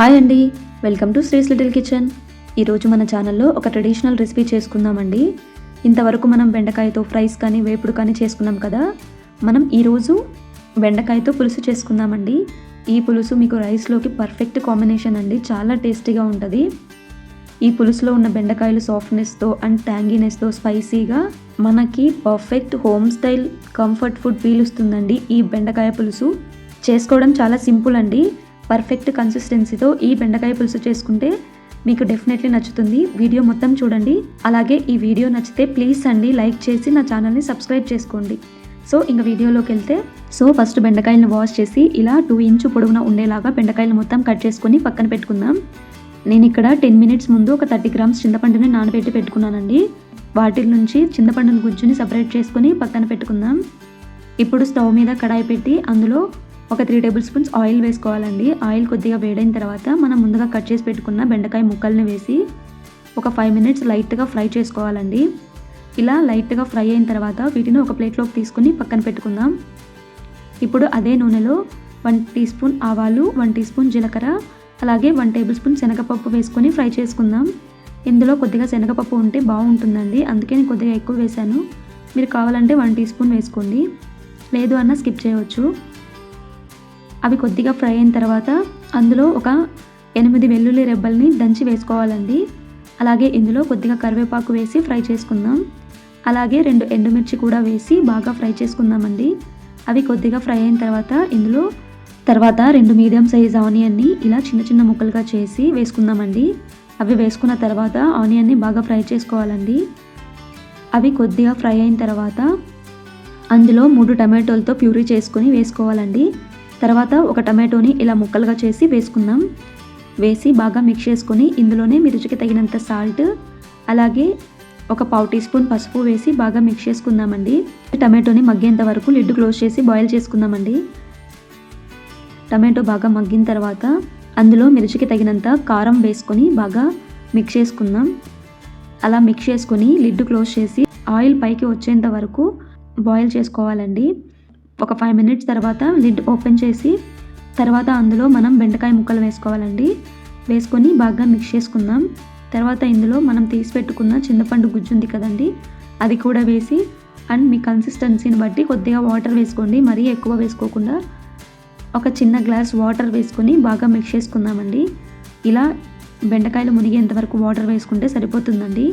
Hi అండి. Welcome to Sree's little kitchen. ఈరోజు మన ఛానల్లో ఒక ట్రెడిషనల్ రెసిపీ చేసుకుందామండి. ఇంతవరకు మనం బెండకాయతో ఫ్రైస్ కానీ వేపుడు కానీ చేసుకున్నాం కదా? మనం ఈరోజు బెండకాయతో పులుసు చేసుకుందామండి. ఈ పులుసు మీకు రైస్లోకి పర్ఫెక్ట్ కాంబినేషన్ అండి. చాలా టేస్టీగా ఉంటుంది. ఈ పులుసులో ఉన్న బెండకాయలు సాఫ్ట్నెస్తో అండ్ ట్యాంగీనెస్తో స్పైసీగా మనకి perfect home style comfort food feel వస్తుందండి ఈ బెండకాయ పులుసు. చేసుకోవడం చాలా సింపుల్ అండి. పర్ఫెక్ట్ కన్సిస్టెన్సీతో ఈ బెండకాయ పులుసు చేసుకుంటే మీకు డెఫినెట్లీ నచ్చుతుంది. వీడియో మొత్తం చూడండి. అలాగే ఈ వీడియో నచ్చితే ప్లీజ్ అండి లైక్ చేసి నా ఛానల్ని సబ్స్క్రైబ్ చేసుకోండి. సో ఇంకా వీడియోలోకి వెళ్తే సో ఫస్ట్ బెండకాయలను వాష్ చేసి ఇలా టూ ఇంచు పొడవున ఉండేలాగా బెండకాయలు మొత్తం కట్ చేసుకొని పక్కన పెట్టుకుందాం. నేను ఇక్కడ టెన్ మినిట్స్ ముందు ఒక థర్టీ గ్రామ్స్ చింతపండుని నానబెట్టి పెట్టుకున్నానండి. వాటి నుంచి చింతపండుని గుజ్జుని సపరేట్ చేసుకొని పక్కన పెట్టుకుందాం. ఇప్పుడు స్టవ్ మీద కడాయి పెట్టి అందులో ఒక త్రీ టేబుల్ స్పూన్స్ ఆయిల్ వేసుకోవాలండి. ఆయిల్ కొద్దిగా వేడైన తర్వాత మనం ముందుగా కట్ చేసి పెట్టుకున్న బెండకాయ ముక్కల్ని వేసి ఒక ఫైవ్ మినిట్స్ లైట్గా ఫ్రై చేసుకోవాలండి. ఇలా లైట్గా ఫ్రై అయిన తర్వాత వీటిని ఒక ప్లేట్లోకి తీసుకుని పక్కన పెట్టుకుందాం. ఇప్పుడు అదే నూనెలో వన్ టీ స్పూన్ ఆవాలు వన్ టీ స్పూన్ జీలకర్ర అలాగే వన్ టేబుల్ స్పూన్ శనగపప్పు వేసుకొని ఫ్రై చేసుకుందాం. ఇందులో కొద్దిగా శనగపప్పు ఉంటే బాగుంటుందండి. అందుకే నేను కొద్దిగా ఎక్కువ వేశాను. మీరు కావాలంటే వన్ టీ స్పూన్ వేసుకోండి. లేదు అన్న స్కిప్ చేయవచ్చు. అవి కొద్దిగా ఫ్రై అయిన తర్వాత అందులో ఒక ఎనిమిది వెల్లుల్లి రెబ్బల్ని దంచి వేసుకోవాలండి. అలాగే ఇందులో కొద్దిగా కరివేపాకు వేసి ఫ్రై చేసుకుందాం. అలాగే రెండు ఎండుమిర్చి కూడా వేసి బాగా ఫ్రై చేసుకుందామండి. అవి కొద్దిగా ఫ్రై అయిన తర్వాత ఇందులో తర్వాత రెండు మీడియం సైజ్ ఆనియన్ని ఇలా చిన్న చిన్న ముక్కలుగా చేసి వేసుకుందామండి. అవి వేసుకున్న తర్వాత ఆనియన్ని బాగా ఫ్రై చేసుకోవాలండి. అవి కొద్దిగా ఫ్రై అయిన తర్వాత అందులో మూడు టమాటోలతో ప్యూరీ చేసుకొని వేసుకోవాలండి. తర్వాత ఒక టమాటోని ఇలా ముక్కలుగా చేసి వేసుకుందాం. వేసి బాగా మిక్స్ చేసుకొని ఇందులోనే మీ రుచికి తగినంత సాల్ట్ అలాగే ఒక పావు టీ స్పూన్ పసుపు వేసి బాగా మిక్స్ చేసుకుందామండి. టమాటోని మగ్గేంత వరకు లిడ్ క్లోజ్ చేసి బాయిల్ చేసుకుందామండి. టమాటో బాగా మగ్గిన తర్వాత అందులో మిర్చికి తగినంత కారం వేసుకొని బాగా మిక్స్ చేసుకుందాం. అలా మిక్స్ చేసుకొని లిడ్ క్లోజ్ చేసి ఆయిల్ పైకి వచ్చేంత వరకు బాయిల్ చేసుకోవాలండి. ఒక ఫైవ్ మినిట్స్ తర్వాత లిడ్ ఓపెన్ చేసి తర్వాత అందులో మనం బెండకాయ ముక్కలు వేసుకోవాలండి. వేసుకొని బాగా మిక్స్ చేసుకుందాం. తర్వాత ఇందులో మనం తీసి పెట్టుకున్న చింతపండు గుజ్జు ఉంది కదండి అది కూడా వేసి అండ్ మీ కన్సిస్టెన్సీని బట్టి కొద్దిగా వాటర్ వేసుకోండి. మరీ ఎక్కువ వేసుకోకుండా ఒక చిన్న గ్లాస్ వాటర్ వేసుకొని బాగా మిక్స్ చేసుకుందామండి. ఇలా బెండకాయలు మునిగేంత వరకు వాటర్ వేసుకుంటే సరిపోతుందండి.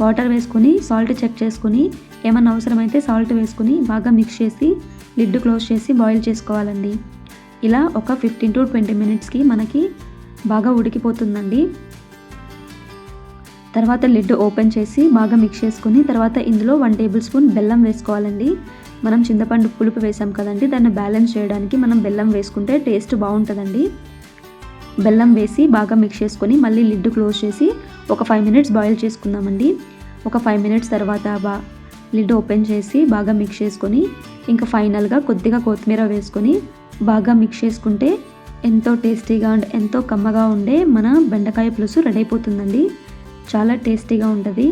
వాటర్ వేసుకొని సాల్ట్ చెక్ చేసుకొని ఏమన్నా అవసరమైతే సాల్ట్ వేసుకొని బాగా మిక్స్ చేసి లిడ్ క్లోజ్ చేసి బాయిల్ చేసుకోవాలండి. ఇలా ఒక ఫిఫ్టీన్ టు ట్వంటీ మినిట్స్కి మనకి బాగా ఉడికిపోతుందండి. తర్వాత లిడ్ ఓపెన్ చేసి బాగా మిక్స్ చేసుకుని తర్వాత ఇందులో వన్ టేబుల్ స్పూన్ బెల్లం వేసుకోవాలండి. మనం చింతపండు పులుపు వేసాం కదండి దాన్ని బ్యాలెన్స్ చేయడానికి మనం బెల్లం వేసుకుంటే టేస్ట్ బాగుంటుందండి. బెల్లం వేసి బాగా మిక్స్ చేసుకొని మళ్ళీ లిడ్ క్లోజ్ చేసి ఒక ఫైవ్ మినిట్స్ బాయిల్ చేసుకుందామండి. ఒక ఫైవ్ మినిట్స్ తర్వాత బా లిడ్ ఓపెన్ చేసి బాగా మిక్స్ చేసుకొని ఇంకా ఫైనల్గా కొద్దిగా కొత్తిమీర వేసుకొని బాగా మిక్స్ చేసుకుంటే ఎంతో టేస్టీగా అండ్ ఎంతో కమ్మగా ఉండే మన బెండకాయ పులుసు రెడీ అయిపోతుందండి. చాలా టేస్టీగా ఉంటుంది.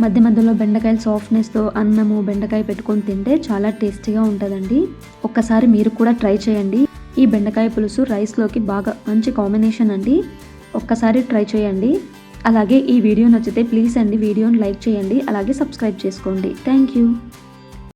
మధ్య మధ్యలో బెండకాయల సాఫ్ట్నెస్తో అన్నము బెండకాయ పెట్టుకొని తింటే చాలా టేస్టీగా ఉంటుందండి. ఒక్కసారి మీరు కూడా ట్రై చేయండి. ఈ బెండకాయ పులుసు రైస్లోకి బాగా మంచి కాంబినేషన్ అండి. ఒక్కసారి ట్రై చేయండి. అలాగే ఈ వీడియో నచ్చితే ప్లీజ్ అండి వీడియోని లైక్ చేయండి అలాగే సబ్స్క్రైబ్ చేసుకోండి. Thank you